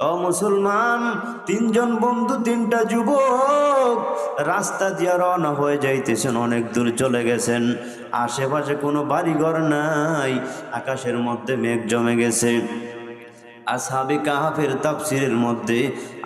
ও মুসলমান, তিনজন বন্ধু, তিনটা যুবক, রাস্তা দিয়ে রওনা হয়ে যাইতেছেন, অনেক দূর চলে গেছেন। আশেপাশে কোনো বাড়িঘর নাই, আকাশের মধ্যে মেঘ জমে গেছে। আসহাবে কাহাফের তাফসিরের মধ্যে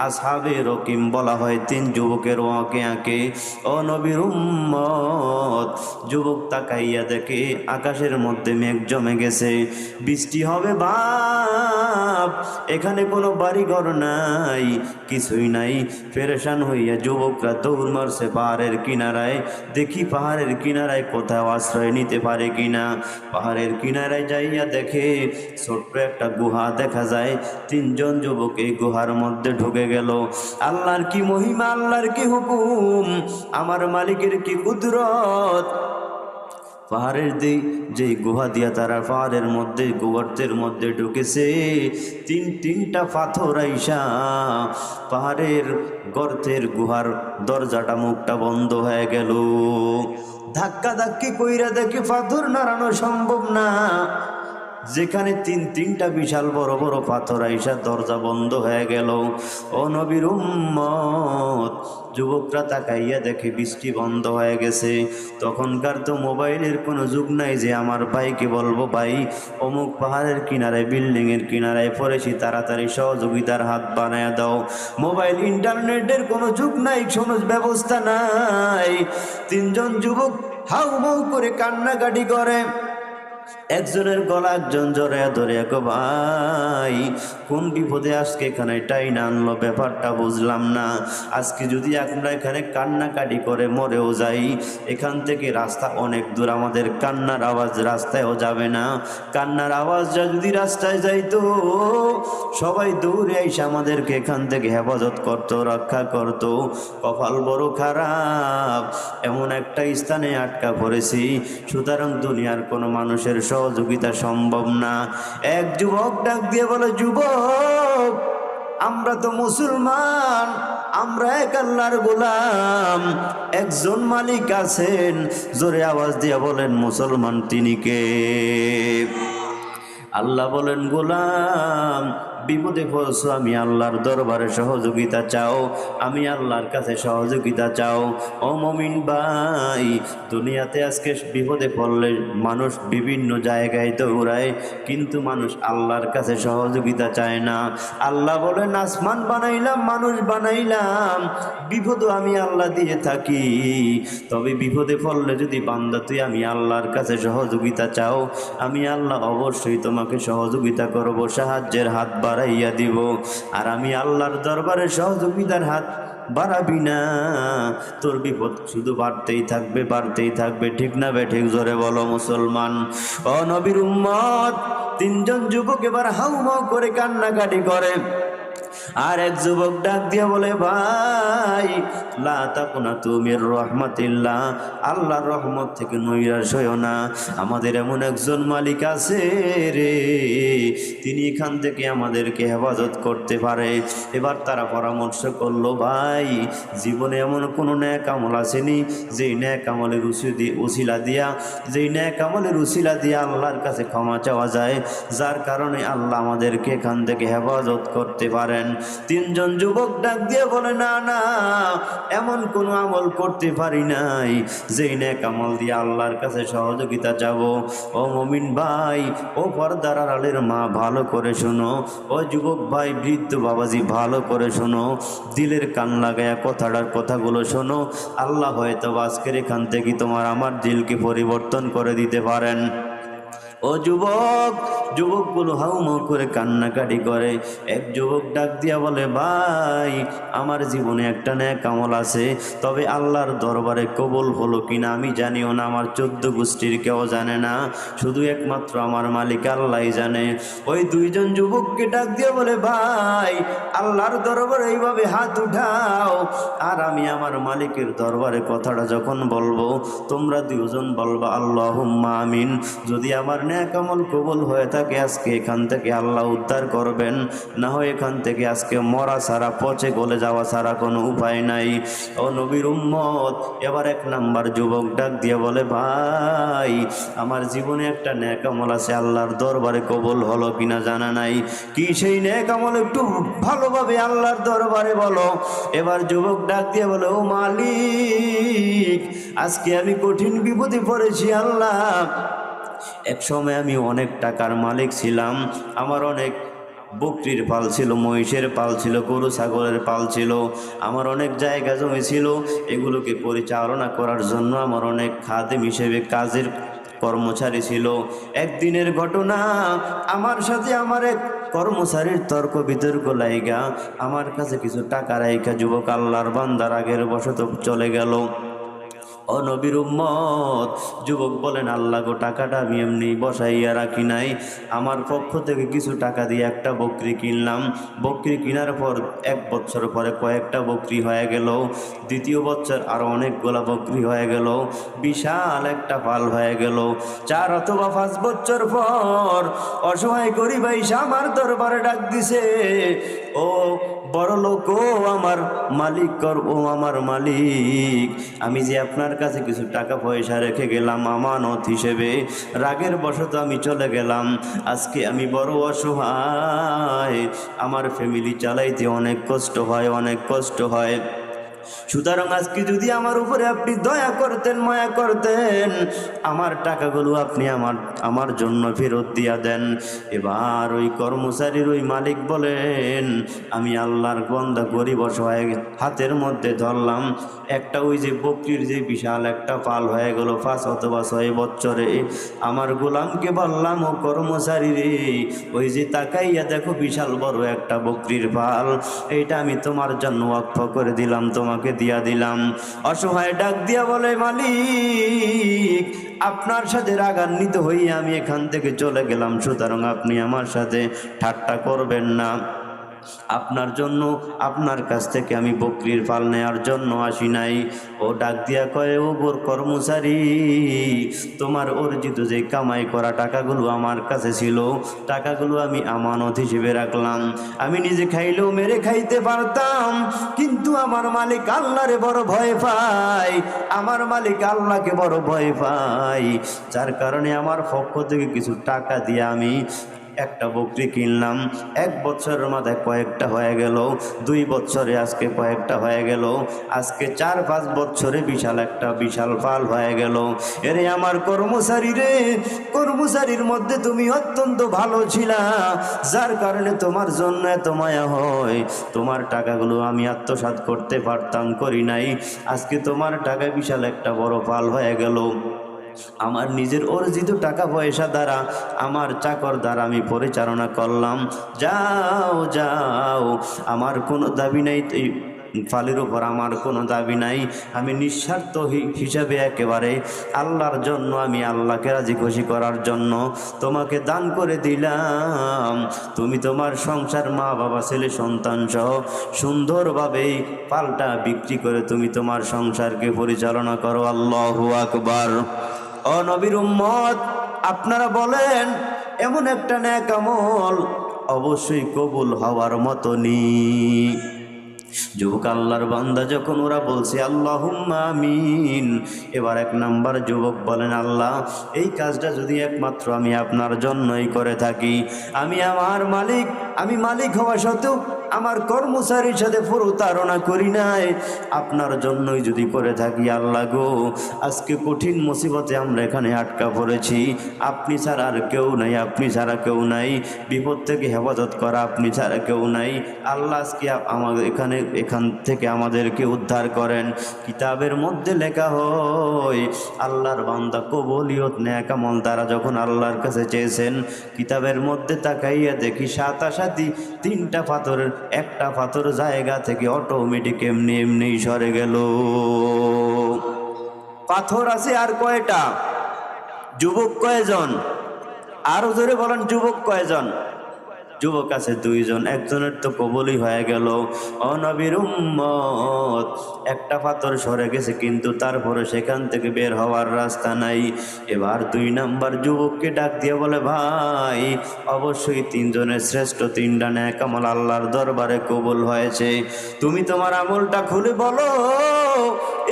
আসহাবে রকিম বলা হয় তিন যুবকের ওয়াকে আঁকে। ও নবীর উম্মত, যুবক তাকাইয়া দেখে আকাশের মধ্যে মেঘ জমে গেছে। বৃষ্টি হবে বাপ, এখানে কোনো বাড়ি বাড়িঘর নাই, কিছুই নাই। ফেরেশান হইয়া যুবকরা দৌড় মারছে পাহাড়ের কিনারায়। দেখি পাহাড়ের কিনারায় কোথাও আশ্রয় নিতে পারে কিনা। পাহাড়ের কিনারায় যাইয়া দেখে ছোট্ট একটা গুহা দেখা যায়। তিনজন যুবক এই গুহার মধ্যে ঢুকে গেল। আল্লাহর কি মহিমা, আল্লাহর কি হুকুম? আমার মালিকের কি কুদরত? পাহাড়ের দি, যেই গুহা দিয়া তারা পাহাড়ের মধ্যে গর্তের মধ্যে ঢুকেছে। তিন, তিনটা পাথর আইসা পাহাড়ের গর্তের গুহার দরজাটা, মুখটা বন্ধ হয়ে গেল। ধাক্কা ধাক্কি কইরা দেখি পাথর নাড়ানো সম্ভব না। যেখানে তিন তিনটা বিশাল বড় বড় পাথর আইসা দরজা বন্ধ হয়ে গেল। ও নবীর যুবকরা তাকাইয়া দেখে বৃষ্টি বন্ধ হয়ে গেছে। তখনকার তো মোবাইলের কোনো যুগ নাই যে আমার ভাইকে বলব, ভাই, অমুক পাহাড়ের কিনারায় বিল্ডিংয়ের কিনারায় পড়েছি, তাড়াতাড়ি সহযোগিতার হাত বানায় দাও। মোবাইল, ইন্টারনেটের কোনো যুগ নাই কোনো ব্যবস্থা নাই। তিনজন যুবক হাউ করে কান্নাকাটি করে। একজনের গলা একজন জড়ে ধরে এক ভাই, কোন বিপদে আজকে এখানে টাইন আনলো? ব্যাপারটা বুঝলাম না। আজকে যদি আমরা এখানে কান্নাকাটি করে মরেও যাই, এখান থেকে রাস্তা অনেক দূর। আমাদের কান্নার আওয়াজ রাস্তায়ও যাবে না। কান্নার আওয়াজটা যদি রাস্তায় যাইতো, সবাই দৌড়ে এসে আমাদেরকে এখান থেকে হেফাজত করতো, রক্ষা করতো। কপাল বড় খারাপ। এমন একটা স্থানে আটকা পড়েছি। সুতরাং দুনিয়ার কোনো মানুষের সহযোগিতা সম্ভব না। এক যুবক ডাক দিয়ে বলে, যুবক, আমরা তো মুসলমান, আমরা এক আল্লাহর গোলাম। একজন মালিক আছেন। জোরে আওয়াজ দিয়ে বলেন, মুসলমান তিনি কে? আল্লাহ বলেন, গোলাম বিপদে পড়ছো, আমি আল্লাহর দরবারে সহযোগিতা চাও, আমি আল্লাহর কাছে সহযোগিতা চাও। ও মমিন ভাই, দুনিয়াতে আজকে বিপদে পড়লে মানুষ বিভিন্ন জায়গায় দৌড়ায়, কিন্তু মানুষ আল্লাহর কাছে সহযোগিতা চায় না। আল্লাহ বলেন, আসমান বানাইলাম, মানুষ বানাইলাম, বিপদও আমি আল্লাহ দিয়ে থাকি। তবে বিপদে পড়লে যদি বান্দা, তুই আমি আল্লাহর কাছে সহযোগিতা চাও, আমি আল্লাহ অবশ্যই তোমাকে সহযোগিতা করব, সাহায্যের হাত বাড়াইয়া দিব। আর আমি আল্লাহর দরবারে সহযোগিতার হাত বাড়াবি না। তোর বিপদ শুধু বাড়তেই থাকবে বাড়তেই থাকবে। ঠিক না বে, ঠিক জোরে বলো মুসলমান। ও নবীর উম্মত, তিনজন যুবক এবার হাউমাউ করে কান্নাকাটি করে। আর এক যুবক ডাক দিয়া বলে, ভাই, লা তাকুনা তুমি রহমাতিল্লাহ। আল্লাহর রহমত থেকে নৈরাশ হইও না। আমাদের এমন একজন মালিক আছে রে তিনি এখান থেকে আমাদেরকে হেফাজত করতে পারে। এবার তারা পরামর্শ করল, ভাই, জীবনে এমন কোনো ন্যাক আমল আসেনি, যেই ন্যাক আমলের উসিদি উশিলা দিয়া, যেই ন্যাক আমলের উসিলা দিয়া আল্লাহর কাছে ক্ষমা চাওয়া যায়। যার কারণে আল্লাহ আমাদেরকে এখান থেকে হেফাজত করতে পারেন। তিনজন যুবক ডাক দিয়ে বলে, না না, এমন কোনো আমল করতে পারি নাই, যেই ন্যাক আমল দিয়ে আল্লাহর কাছে সহযোগিতা যাব ও মমিন ভাই, ও পর্দার আলের মা ভালো করে শোনো। ও যুবক ভাই, বৃদ্ধ বাবাজি, ভালো করে শোনো। দিলের কান লাগায়া কথাটার কথাগুলো শোনো। আল্লাহ হয়তো আজকের এখান থেকে তোমার আমার দিলকে পরিবর্তন করে দিতে পারেন। ও যুবক যুবকগুলো হাউমাউ করে কান্নাকাটি করে। এক যুবক ডাক দিয়া বলে, ভাই, আমার জীবনে একটা ন্যাক আমল আছে। তবে আল্লাহর দরবারে কবল হলো কিনা আমি জানিও না, আমার চোদ্দ গোষ্ঠীর কেউ জানে না। শুধু একমাত্র আমার মালিক আল্লাহ জানে। ওই দুইজন যুবককে ডাক দিয়ে বলে, ভাই, আল্লাহর দরবারে এইভাবে হাত উঠাও। আর আমি আমার মালিকের দরবারে কথাটা যখন বলব, তোমরা দুজন বলবা আল্লাহ আমিন। যদি আমার ন্যাক আমল কবল হয়ে থাকে তাকে আজকে এখান থেকে আল্লাহ উদ্ধার করবেন। না হয় এখান থেকে আজকে মরা ছাড়া পচে গলে যাওয়া ছাড়া কোনো উপায় নাই। ও নবীর উম্মত, এবার এক নাম্বার যুবক ডাক দিয়ে বলে, ভাই, আমার জীবনে একটা ন্যাক আমল আছে, আল্লাহর দরবারে কবল হলো কিনা জানা নাই। কি সেই ন্যাক আমল একটু ভালোভাবে আল্লাহর দরবারে বলো। এবার যুবক ডাক দিয়ে বলে, ও মালিক, আজকে আমি কঠিন বিপদে পড়েছি, আল্লাহ। এক সময় আমি অনেক টাকার মালিক ছিলাম। আমার অনেক বকরির পাল ছিল, মহিষের পাল ছিল, গরু ছাগলের পাল ছিল। আমার অনেক জায়গা জমি ছিল। এগুলোকে পরিচালনা করার জন্য আমার অনেক খাদেম হিসেবে কাজের কর্মচারী ছিল। একদিনের ঘটনা, আমার সাথে আমার এক কর্মচারীর তর্ক বিতর্ক লাইগা। আমার কাছে কিছু টাকা রাইকা যুবক আল্লাহর বান্দার আগের বসত চলে গেল। ও নবীর উম্মত, যুবক বলেন, আল্লাহ গো, টাকাটা আমি এমনি বসাইয়া রাখি নাই। আমার পক্ষ থেকে কিছু টাকা দিয়ে একটা বকরি কিনলাম। বকরি কেনার পর, এক বছর পরে কয়েকটা বকরি হয়ে গেল। দ্বিতীয় বছর আরও অনেকগুলা বকরি হয়ে গেল। বিশাল একটা পাল হয়ে গেল। চার অথবা পাঁচ বছর পর অসহায় গরিব আমার দরবারে ডাক দিছে। ও বড় লোক ও আমার মালিক কর ও আমার মালিক। আমি যে আপনার কাছে কিছু টাকা পয়সা রেখে গেলাম আমানত হিসেবে, রাগের বশত আমি চলে গেলাম। আজকে আমি বড় অসহায়। আমার ফ্যামিলি চালাইতে অনেক কষ্ট হয়, অনেক কষ্ট হয়। সুতরাং আজকে যদি আমার উপরে আপনি দয়া করতেন, মায়া করতেন, আমার টাকাগুলো আপনি আমার আমার জন্য ফেরত দিয়া দেন। এবার ওই কর্মচারীর ওই মালিক বলেন, আমি আল্লাহর বন্দা গরিব অসহায় হাতের মধ্যে ধরলাম। একটা ওই যে বকরির যে বিশাল একটা পাল হয়ে গেল পাঁচ অথবা ছয় বছরে। আমার গোলামকে বললাম, ও কর্মচারী রে, ওই যে তাকাইয়া দেখো বিশাল বড় একটা বকরির পাল। এইটা আমি তোমার জন্য ওয়াক্ফ করে দিলাম তোমাকে দিয়া দিলাম। অসহায় ডাক দিয়া বলে, মালিক, আপনার সাথে রাগান্বিত হইয়া আমি এখান থেকে চলে গেলাম, সুতরাং আপনি আমার সাথে ঠাট্টা করবেন না। আপনার জন্য, আপনার কাছ থেকে আমি বকরির পাল নেওয়ার জন্য আসি নাই। ও ডাক দিয়া কয়ে, ও গোর কর্মচারী, তোমার অর্জিত যে কামাই করা টাকাগুলো আমার কাছে ছিল, টাকাগুলো আমি আমানত হিসেবে রাখলাম। আমি নিজে খাইলেও মেরে খাইতে পারতাম, কিন্তু আমার মালিক আল্লাহরে বড় ভয় পাই আমার মালিক আল্লাহকে বড় ভয় পাই যার কারণে আমার পক্ষ থেকে কিছু টাকা দিয়ে আমি একটা বকরি কিনলাম। এক বছরের মাথায় কয়েকটা হয়ে গেল। দুই বছরে আজকে কয়েকটা হয়ে গেল। আজকে চার, পাঁচ বছরে বিশাল একটা বিশাল ফাল হয়ে গেল। এরে আমার কর্মচারী রে, কর্মচারীর মধ্যে তুমি অত্যন্ত ভালো ছিলা। যার কারণে তোমার জন্য এত মায়া হয়। তোমার টাকাগুলো আমি আত্মসাৎ করতে পারতাম, করি নাই। আজকে তোমার টাকা বিশাল একটা বড় ফাল হয়ে গেল। আমার নিজের অর্জিত টাকা পয়সা দ্বারা, আমার চাকর দ্বারা আমি পরিচালনা করলাম। যাও যাও, আমার কোনো দাবি নেই ফালের উপর আমার কোনো দাবি নাই। আমি নিঃস্বার্থ হিসাবে একেবারে আল্লাহর জন্য, আমি আল্লাহকে রাজি খুশি করার জন্য তোমাকে দান করে দিলাম। তুমি তোমার সংসার মা বাবা ছেলে, সন্তান সহ সুন্দরভাবে পাল্টা বিক্রি করে তুমি তোমার সংসারকে পরিচালনা করো। আল্লাহ আকবার। ও নবীর উম্মত, আপনারা বলেন, এমন একটা ন্যাক আমল অবশ্যই কবুল হওয়ার মতনই। যুবক আল্লাহর বান্দা যখন ওরা বলছে আল্লাহ আমিন এবার এক নাম্বার যুবক বলেন, আল্লাহ, এই কাজটা যদি একমাত্র আমি আপনার জন্যই করে থাকি, আমি আমার মালিক আমি মালিক হওয়া সত্ত্বেও আমার কর্মচারীর সাথে প্রতারণা করি নাই। আপনার জন্যই যদি করে থাকি, আল্লাহ গো, আজকে কঠিন মুসিবতে আমরা এখানে আটকা পড়েছি। আপনি ছাড়া আর কেউ নাই, আপনি ছাড়া কেউ নাই। বিপদ থেকে হেফাজত করা আপনি ছাড়া কেউ নাই। আল্লাহ আজকে আমাদের এখানে, এখান থেকে আমাদেরকে উদ্ধার করেন। কিতাবের মধ্যে লেখা হয়, আল্লাহর বান্দা কবলিয়ত ন্যাকামল তারা যখন আল্লাহর কাছে চেয়েছেন, কিতাবের মধ্যে তাকাইয়া দেখি সাতাসাতি তিনটা পাথরের একটা পাথর জায়গা থেকে অটোমেটিক এমনি এমনি সরে গেল। পাথর আছে আর কয়টা? যুবক কয়জন? আরও ধরে বলেন, যুবক কয়জন? যুবক আছে দুইজন, একজনের তো কবলই হয়ে গেল। অনবীর উম্মত, একটা পাথর সরে গেছে, কিন্তু তারপরে সেখান থেকে বের হওয়ার রাস্তা নাই। এবার দুই নাম্বার যুবককে ডাক দিয়ে বলে, ভাই, অবশ্যই তিনজনের শ্রেষ্ঠ তিনটা ন্যাক আমল আল্লাহর দরবারে কবুল হয়েছে। তুমি তোমার আমলটা খুলে বলো।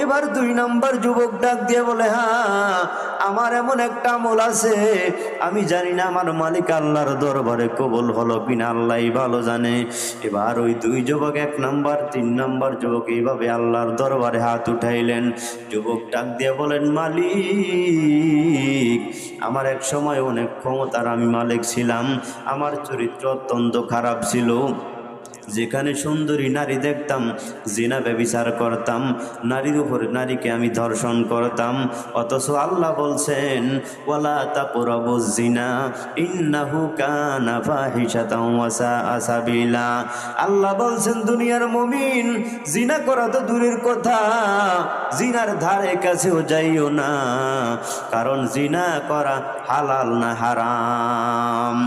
এবার দুই নাম্বার যুবক ডাক দিয়ে বলে হ্যাঁ আমার এমন একটা আমল আছে। আমি জানি না আমার মালিক আল্লাহর দরবারে কবল হলো কিনা আল্লাহ ভালো জানে। এবার ওই দুই যুবক, এক নাম্বার, তিন নাম্বার যুবক এইভাবে আল্লাহর দরবারে হাত উঠাইলেন। যুবক ডাক দিয়ে বলেন, মালিক, আমার এক সময় অনেক ক্ষমতার আমি মালিক ছিলাম। আমার চরিত্র অত্যন্ত খারাপ ছিল। যেখানে সুন্দরী নারী দেখতাম, জিনা ব্যবিচার করতাম, নারীর উপর নারীকে আমি ধর্ষণ করতাম। অথচ আল্লাহ বলছেন, ওয়ালা তাকরাবু জিনা ইন্নাহু কানা ফাহিশাতাও ওয়া সাআ সাবিলা। আল্লাহ বলছেন, দুনিয়ার মুমিন জিনা করা তো দূরের কথা, জিনার ধারে কাছেও যাইও না, কারণ জিনা করা হালাল না হারাম।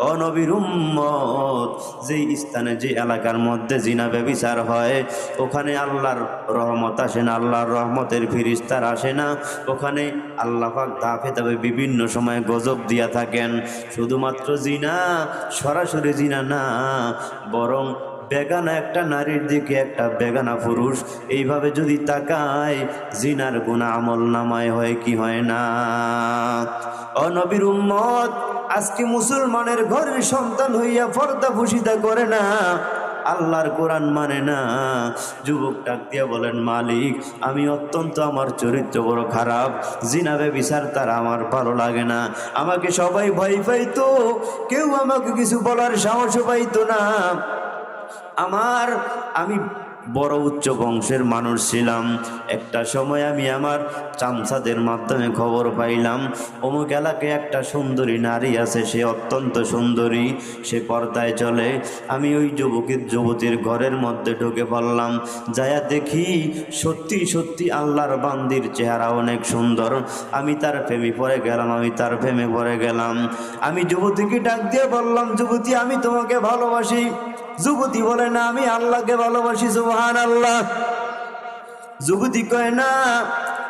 অনবীর উম্মত, যেই স্থানে যে এলাকার মধ্যে জিনা ব্যবিচার হয়, ওখানে আল্লাহর রহমত আসে না, আল্লাহর রহমতের ফিরিস্তার আসে না। ওখানে আল্লাহ তাফে ধাপে বিভিন্ন সময়ে গজব দিয়া থাকেন। শুধুমাত্র জিনা, সরাসরি জিনা না, বরং বেগানা একটা নারীর দিকে একটা বেগানা পুরুষ। এইভাবে যদি তাকায়, জিনার গুণা আমল নামায় হয় কি হয় না? অনবির উম্মত, আজকে মুসলমানের ঘরের সন্তান হইয়া পর্দা ভূষিতা করে না। আল্লাহর কোরআন মানে না। যুবক ডাক দিয়া বলেন, মালিক, আমি অত্যন্ত আমার চরিত্র বড় খারাপ। জিনাবে বিচার তার আমার ভালো লাগে না। আমাকে সবাই ভয় পাইতো। কেউ আমাকে কিছু বলার সাহসও পাইতো না। আমার, আমি বড় উচ্চ বংশের মানুষ ছিলাম। একটা সময় আমি আমার চামচাদের মাধ্যমে খবর পাইলাম, অমুক এলাকায় একটা সুন্দরী নারী আছে, সে অত্যন্ত সুন্দরী, সে পর্দায় চলে। আমি ওই যুবকের, যুবতীর ঘরের মধ্যে ঢুকে পড়লাম, যায়া দেখি সত্যি সত্যি আল্লাহর বান্দির চেহারা অনেক সুন্দর। আমি তার প্রেমে পড়ে গেলাম, আমি তার প্রেমে পড়ে গেলাম। আমি যুবতীকে ডাক দিয়ে বললাম, যুবতী, আমি তোমাকে ভালোবাসি। যুবতী বলে, না, আমি আল্লাহকে ভালোবাসি সুবহান আল্লাহ যুবতী কয়, না,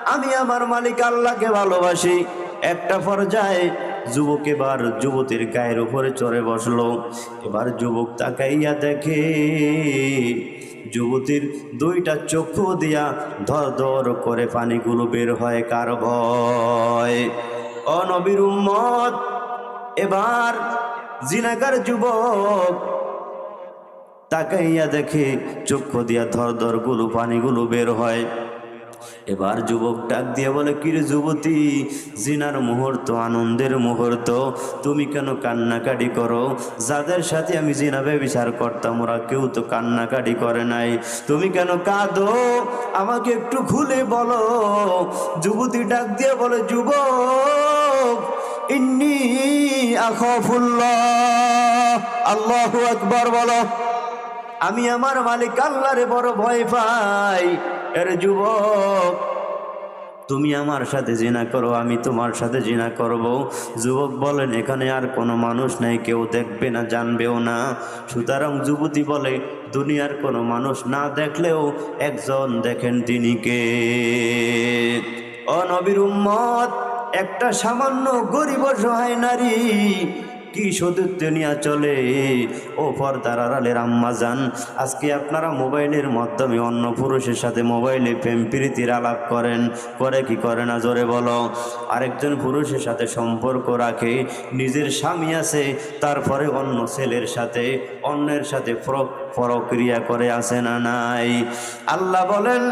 আমি আমার মালিক আল্লাহকে ভালোবাসি। একটা পর্যায়ে যুবক এবার যুবতীর গায়ের উপরে চড়ে বসল। এবার যুবক তাকাইয়া দেখে যুবতীর দুইটা চক্ষু দিয়া ধর ধর করে পানিগুলো বের হয় কার ভয়। অনবীর উম্মত! এবার জিনাকার যুবক তাকাইয়া দেখে চক্ষু দিয়া ধর ধরগুলো, পানিগুলো বের হয়। এবার যুবক ডাক দিয়ে বলে, কিরে যুবতী, জিনার মুহূর্ত, আনন্দের মুহূর্ত, তুমি কেন কান্নাকাটি করো? যাদের সাথে আমি জিনাবে বিচার করতাম, ওরা কেউ তো কান্নাকাটি করে নাই। তুমি কেন কাঁদো? আমাকে একটু খুলে বলো। যুবতী ডাক দিয়ে বলে, যুবক, ইন্নি আল্লাহু আকবার বলো। আমি আমার মালিক আল্লাহরে বড় ভয় পাই। এর যুবক, তুমি আমার সাথে জিনা করো, আমি তোমার সাথে জিনা করব। যুবক বলেন, এখানে আর কোনো মানুষ নেই, কেউ দেখবে না, জানবেও না। সুতরাং যুবতী বলে, দুনিয়ার কোনো মানুষ না দেখলেও একজন দেখেন তিনি কে? অনবীর উম্মত, একটা সামান্য গরিব সহায় নারী কি সদুত্ব নিয়ে চলে? ও পর্দার আড়ালের আম্মা যান আজকে আপনারা মোবাইলের মাধ্যমে অন্য পুরুষের সাথে মোবাইলে প্রেম প্রীতির আলাপ করেন। করে কি করে না? জোরে বলো। আরেকজন পুরুষের সাথে সম্পর্ক রাখে, নিজের স্বামী আছে, তারপরে অন্য ছেলের সাথে, অন্যের সাথে পরক্রিয়া করে আসে না নাই? আল্লাহ বলেন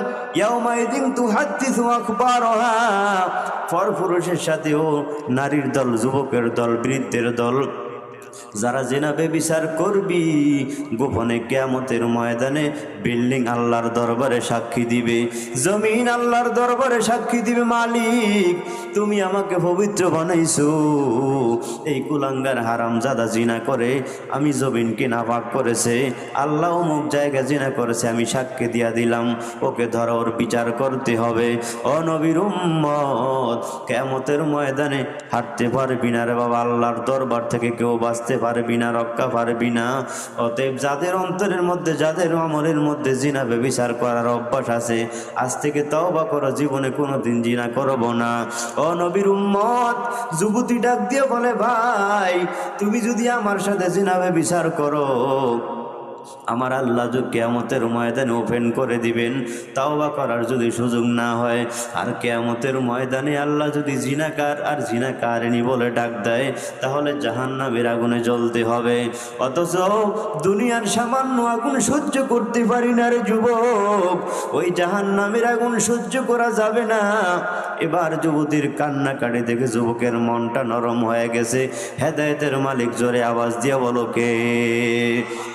আখবারহা পর পুরুষের সাথেও নারীর দল, যুবকের দল, বৃদ্ধের দল যারা জেনাবে বিচার করবি গোপনে কেয়ামতের ময়দানে বিল্ডিং আল্লাহর দরবারে সাক্ষী দিবে, জমিন আল্লাহর দরবারে সাক্ষী দিবে মালিক, তুমি আমাকে পবিত্র বানাইছো। এই কুলাঙ্গার হারাম জাদা জিনা করে, আমি জমিনকে নাপাক করেছে, আল্লাহ অমুক জায়গায় জিনা করেছে, আমি সাক্ষী দিয়া দিলাম। ওকে ধর, ওর বিচার করতে হবে। অনবীর উম্মত কেমতের ময়দানে হাঁটতে পারবি না রে বাবা, আল্লাহর দরবার থেকে কেউ বাঁচতে পারবি না, রক্ষা পারবি না। অতএব যাদের অন্তরের মধ্যে, যাদের আমলের মধ্যে জিনা ব্যবিচার করার অভ্যাস আছে। আজ থেকে তাও বা করো, জীবনে কোনোদিন জিনা করব না। ও নবীর উম্মত, যুবতী ডাক দিয়ে বলে, ভাই, তুমি যদি আমার সাথে জিনা ব্যবিচার করো আমার আল্লাহ কেয়ামতের ময়দানে ওপেন করে দিবেন তাও বা করার যদি সুযোগ না হয়, আর কেয়ামতের ময়দানে আল্লাহ যদি জিনাকার আর জিনাকারিনী বলে ডাক দেয়, তাহলে জাহান্নামের আগুনে জ্বলতে হবে। অথচ দুনিয়ার সামান্য আগুন সহ্য করতে পারি না রে যুবক, ওই জাহান্নামের আগুন সহ্য করা যাবে না। এবার যুবতীর কান্নাকাটি দেখে যুবকের মনটা নরম হয়ে গেছে, হেদায়েতের মালিক জোরে আওয়াজ দিয়ে বলো, কে?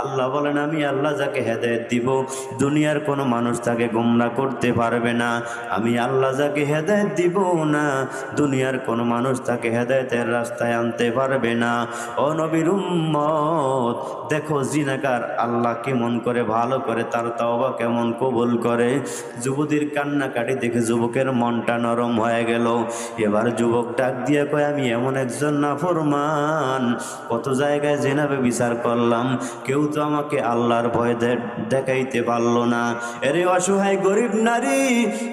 আল্লাহ বলেন, আমি আল্লাহ যাকে হেদায়েত দিব, দুনিয়ার কোনো মানুষ তাকে গোমরা করতে পারবে না। আমি আল্লাহ যাকে হেদায়েত দিব না, দুনিয়ার কোনো মানুষ তাকে হেদায়েতের রাস্তায় আনতে পারবে না। ও নবীর উম্মত, দেখো জিনাকার আল্লাহ কেমন করে ভালো করে, তার তওবা কেমন কবুল করে। যুবতীর কান্নাকাটি দেখে যুবকের মনটা নরম হয়ে গেল। এবার যুবক ডাক দিয়ে কয়, আমি এমন একজন নাফরমান, কত জায়গায় জেনাবে বিচার করলাম, কেউ তো আমাকে আল্লাহর ভয় দেখাইতে পারল না। এরে অসহায় গরিব নারী,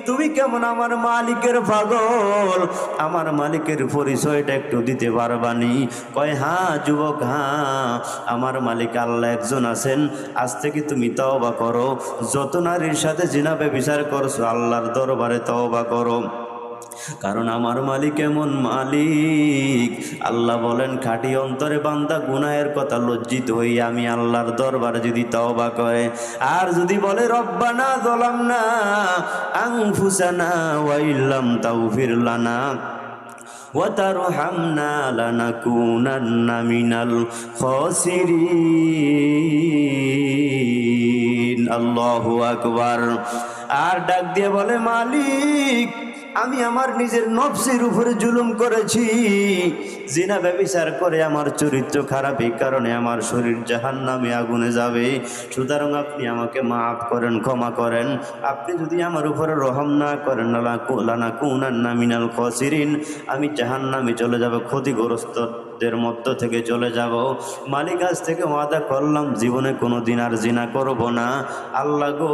তুমি কেমন আমার মালিকের পাগল? আমার মালিকের পরিচয়টা একটু দিতে পারবানি কয় হ্যাঁ যুবক হ্যাঁ আমার মালিক আল্লাহ একজন আছেন। আজ থেকে তুমি তওবা করো। যত নারীর সাথে জিনাবে বিচার করছ, আল্লাহর দরবারে তওবা করো। কারণ আমার মালিক এমন মালিক আল্লাহ বলেন খাঁটি অন্তরে বান্দা গুনাহের কথা লজ্জিত হই আমি আল্লাহর দরবারে যদি তওবা করে আর যদি বলে রব্বানা দলাম না আংফুসানা ওয়াইল্লাম তাওফির লানা وترحمنا لنكونن من الخاسرين الله أكبر আর ডাক দিয়ে বলে মালিক আমি আমার নিজের নফসের উপরে জুলুম করেছি। জিনা ব্যবিচার করে আমার চরিত্র খারাপ এই কারণে আমার শরীর জাহান নামে আগুনে যাবে। সুতরাং আপনি আমাকে মাফ করেন, ক্ষমা করেন। আপনি যদি আমার উপরে রহম না করেন লানা কুনান নামিনাল খসিরিন, আমি জাহান নামে চলে যাব ক্ষতিগ্রস্তদের মধ্য থেকে চলে যাব। মালিক আজ থেকে ওয়াদা করলাম, জীবনে কোনো দিন আর জিনা করব না। আল্লাহ গো,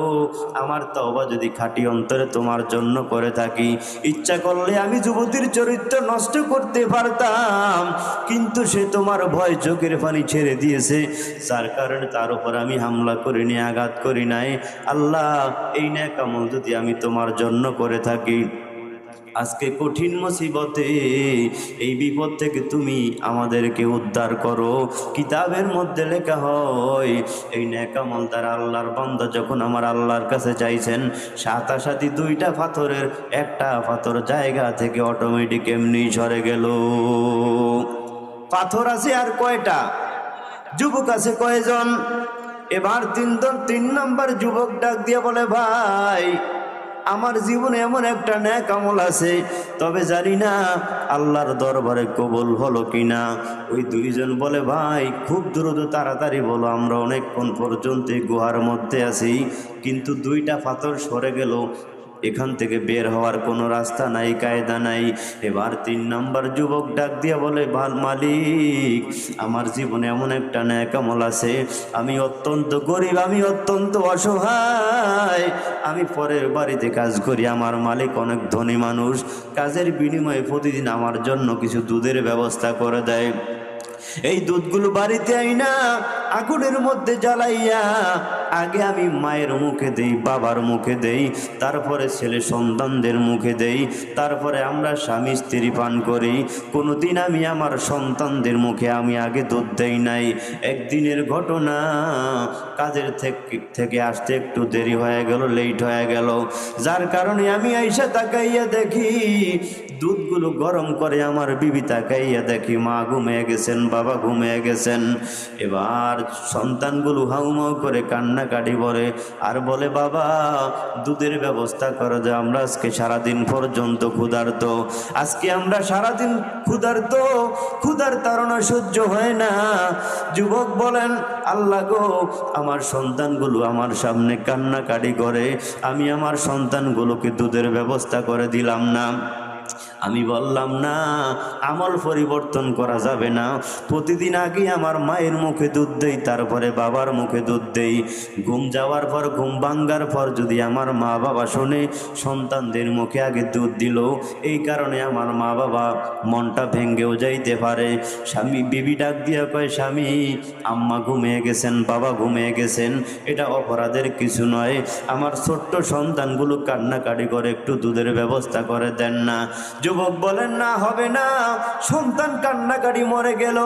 আমার তওবা যদি খাঁটি অন্তরে তোমার জন্য করে থাকি, ইচ্ছা করলে আমি যুবতীর চরিত্র নষ্ট করতে পারতাম, কিন্তু সে তোমার ভয় চোখের পানি ছেড়ে দিয়েছে। যার কারণে তার উপর আমি হামলা করিনি, আঘাত করি নাই। আল্লাহ, এই ন্যাক আমল যদি আমি তোমার জন্য করে থাকি। আজকে কঠিন মুসিবতে এই বিপদ থেকে তুমি আমাদেরকে উদ্ধার করো। কিতাবের মধ্যে লেখা হয়, এই নেকামল তার আল্লাহর বান্দা যখন আমার আল্লাহর কাছে চাইছেন সাতাসাতি দুইটা পাথরের একটা পাথর জায়গা থেকে অটোমেটিক এমনি সরে গেল। পাথর আছে আর কয়টা? যুবক আছে কয়জন? এবার তিন তিন নম্বর যুবক ডাক দিয়ে বলে, ভাই আমার জীবনে এমন একটা ন্যাক আমল আছে, তবে জানি না আল্লাহর দরবারে কবল হলো কিনা। ওই দুইজন বলে, ভাই, খুব দ্রুত তাড়াতাড়ি বলো, আমরা অনেকক্ষণ পর্যন্ত গুহার মধ্যে আছি। কিন্তু দুইটা পাথর সরে গেল এখান থেকে বের হওয়ার কোনো রাস্তা নাই, কায়দা নাই। এবার তিন নম্বর যুবক ডাক দিয়া বলে ভালো মালিক, আমার জীবনে এমন একটা ন্যাকামল আছে। আমি অত্যন্ত গরিব, আমি অত্যন্ত অসহায়। আমি পরের বাড়িতে কাজ করি, আমার মালিক অনেক ধনী মানুষ। কাজের বিনিময়ে প্রতিদিন আমার জন্য কিছু দুধের ব্যবস্থা করে দেয়। এই দুধগুলো বাড়িতে আই না আগুনের মধ্যে জ্বালাইয়া আগে আমি মায়ের মুখে দেই, বাবার মুখে দেই, তারপরে ছেলে সন্তানদের মুখে দেই, তারপরে আমরা স্বামী স্ত্রী পান করি। কোনোদিন আমি আমার সন্তানদের মুখে আমি আগে দুধ দেই নাই। একদিনের ঘটনা, কাজের থেকে আসতে একটু দেরি হয়ে গেল লেট হয়ে গেল। যার কারণে আমি আইসা তাকাইয়া দেখি, দুধগুলো গরম করে আমার বিবি তাকাইয়া দেখি, মা ঘুমিয়ে গেছেন, বাবা ঘুমিয়ে গেছেন। এবার সন্তানগুলো হাউমাউ করে কান্নাকাটি করে। আর বলে, বাবা, দুধের ব্যবস্থা করে যে আমরা আজকে সারাদিন পর্যন্ত ক্ষুধার্ত। আজকে আমরা সারাদিন ক্ষুধার্ত। ক্ষুধার তাড়না সহ্য হয় না। যুবক বলেন, আল্লাহ গো, আমার সন্তানগুলো আমার সামনে কান্নাকাটি করে। আমি আমার সন্তানগুলোকে দুধের ব্যবস্থা করে দিলাম না। আমি বললাম, না, আমল পরিবর্তন করা যাবে না। প্রতিদিন আগে আমার মায়ের মুখে দুধ দেই, তারপরে বাবার মুখে দুধ দেই। ঘুম যাওয়ার পর, ঘুম ভাঙ্গার পর যদি আমার মা বাবা শোনে, সন্তানদের মুখে আগে দুধ দিল। এই কারণে আমার মা বাবা মনটা ভেঙ্গেও যাইতে পারে। স্বামী, বিবি ডাক দিয়া কয়, স্বামী, আম্মা ঘুমিয়ে গেছেন, বাবা ঘুমিয়ে গেছেন। এটা অপরাধের কিছু নয়। আমার ছোট্ট সন্তানগুলো কান্নাকাটি করে, একটু দুধের ব্যবস্থা করে দেন না। যুবক বলেন, না, হবে না। সন্তান কান্নাকাটি মরে গেল।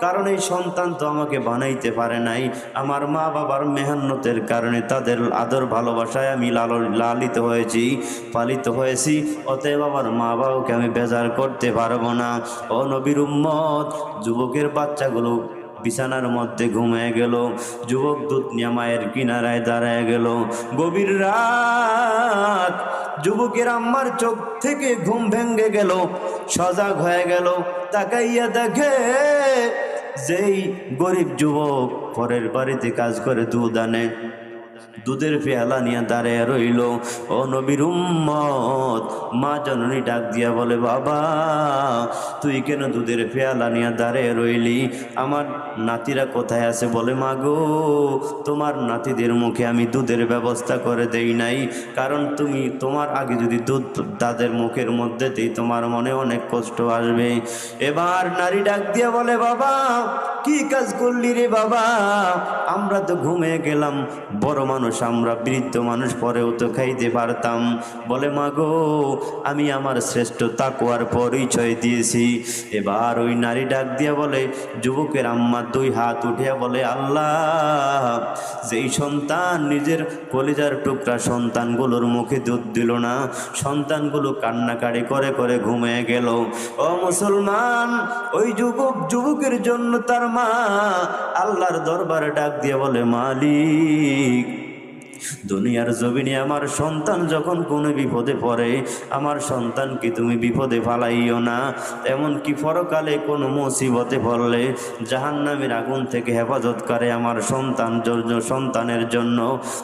কারণ এই সন্তান তো আমাকে বানাইতে পারে নাই। আমার মা বাবার মেহান্নতের কারণে তাদের আদর ভালোবাসায় আমি লাল, লালিত হয়েছি, পালিত হয়েছি। অতএব আমার মা বাবাকে আমি বেজার করতে পারব না। ও নবীর উম্মত, যুবকের বাচ্চাগুলো বিছানার মধ্যে ঘুমিয়ে গেল। যুবক দুধ নিয়ে মায়ের কিনারায় দাঁড়ায় গেল। গভীর রাত। যুবকের আম্মার চোখ থেকে ঘুম ভেঙ্গে গেল। সজাগ হয়ে গেল। তাকাইয়া দেখে যেই গরিব যুবক পরের বাড়িতে কাজ করে দুধ আনে। দুধের পেয়ালা নিয়ে দাঁড়িয়ে রইল। ও নবীর উম্মত, মা জননী ডাক দিয়া বলে, বাবা, তুই কেন দুধের পেয়ালা নিয়ে দাঁড়িয়ে রইলি? আমার নাতিরা কোথায় আছে বলে, মা গো, তোমার নাতিদের মুখে আমি দুধের ব্যবস্থা করে দেই নাই। কারণ তুমি, তোমার আগে যদি দুধ তাদের মুখের মধ্যে দিই, তোমার মনে অনেক কষ্ট আসবে। এবার নারী ডাক দিয়া বলে, বাবা কি কাজ করলি রে বাবা? আমরা তো ঘুমিয়ে গেলাম। বড় মানুষ, আমরা বৃদ্ধ মানুষ, পরেও তো খাইতে পারতাম। বলে, মা গো, আমি আমার শ্রেষ্ঠ তাকুয়ার পরিচয় দিয়েছি। এবার ওই নারী ডাক দিয়া বলে, যুবকের আম্মা দুই হাত উঠিয়া বলে, আল্লাহ, যেই সন্তান নিজের কলিজার টুকরা সন্তানগুলোর মুখে দুধ দিল না, সন্তানগুলো কান্নাকাড়ি করে করে ঘুমিয়ে গেল। ও মুসলমান, ওই যুবক, যুবকের জন্য তার মা, আল্লাহর দরবারে ডাক দিয়ে বলে, মালিক, দুনিয়ার জমিনে আমার সন্তান যখন কোনো বিপদে পড়ে, আমার সন্তানকে তুমি বিপদে ফালাইও না। এমনকি পরকালে কোনো মুসিবতে পড়লে জাহান্নামের আগুন থেকে হেফাজত করে আমার সন্তান সন্তানের জন্য।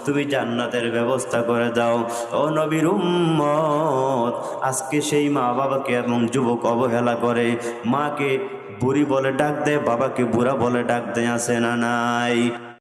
তুমি জান্নাতের ব্যবস্থা করে দাও। ও নবীর উম্মত, আজকে সেই মা বাবাকে এবং যুবক অবহেলা করে, মাকে বুড়ি বলে ডাক দে বাবাকে বুড়া বলে ডাক দে আসে না নাই।